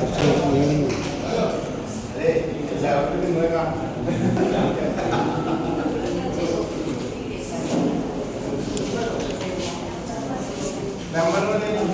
cuộc sống như thế này Number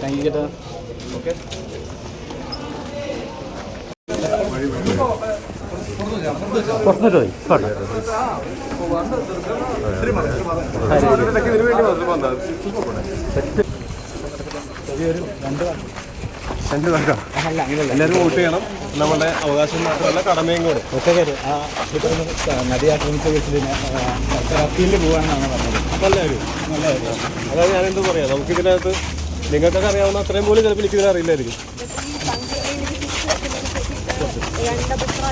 thank you ചേട്ടാ പുറത്തോട്ട് പോയി രണ്ട് നടക്കാം എല്ലാവരും വോട്ട് ചെയ്യണം നമ്മുടെ അവകാശം മാത്രമല്ല കടമയും കൂടെ. ഒറ്റക്കാര് ആ നദി ആക്രമിച്ച കേസിൽ അപ്പീലിൽ പോകാനാണ് പറഞ്ഞത് നല്ല കാര്യം നല്ല കാര്യം അതായത് ഞാനെന്ത് പറയാം നമുക്ക് ഇതിനകത്ത് നിങ്ങൾക്കൊക്കെ അറിയാവുന്ന അത്രയും പോലും ചിലപ്പോൾ എനിക്ക് ഇതിനെ അറിയില്ലായിരിക്കും.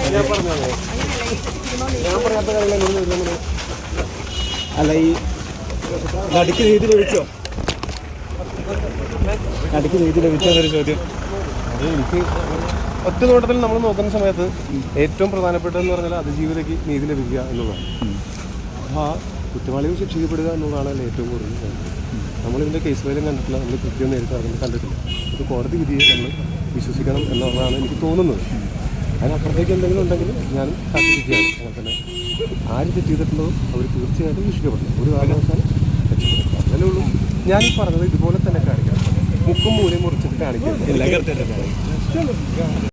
ഞാൻ പറഞ്ഞു ഞാൻ പറയാത്ത കാര്യങ്ങൾ അല്ല ഈ നടുക്ക് നീതി ലഭിച്ചോ? നടുക്ക് നീതി ലഭിച്ചോ എന്നൊരു ചോദ്യം. അത് എനിക്ക് ഒറ്റ നോട്ടത്തിൽ നമ്മൾ നോക്കുന്ന സമയത്ത് ഏറ്റവും പ്രധാനപ്പെട്ടതെന്ന് പറഞ്ഞാൽ അതിജീവിതയ്ക്ക് നീതി ലഭിക്കുക എന്നുള്ളതാണ്. അപ്പോൾ ആ കുറ്റവാളികൾ ശിക്ഷിക്കപ്പെടുക എന്നുള്ളതാണ് അതിൽ ഏറ്റവും കൂടുതൽ. നമ്മളിതിന്റെ കേസ് ഫയലും കണ്ടിട്ടില്ല നമ്മൾ കൃത്യം നേരിട്ട് അതിന് കണ്ടിട്ടില്ല. ഇത് കോടതി വിധിയെ നമ്മൾ വിശ്വസിക്കണം എന്നുള്ളതാണ് എനിക്ക് തോന്നുന്നത്. അതിനപ്പുറത്തേക്ക് എന്തെങ്കിലും ഉണ്ടെങ്കിൽ ഞാൻ കാത്തിരിക്കുകയാണ് അങ്ങനെ തന്നെ ആര് തെറ്റ് ചെയ്തിട്ടുണ്ടോ അവർ തീർച്ചയായിട്ടും ശിക്ഷിക്കപ്പെടണം ഒരു കാരണവശാലും അങ്ങനെ അതല്ലേ ഉള്ളൂ. ഞാൻ പറഞ്ഞത് ഇതുപോലെ തന്നെ കാണിക്കാം. മുക്കും മൂലയും മുറിച്ചിട്ട് കാണിക്കാം.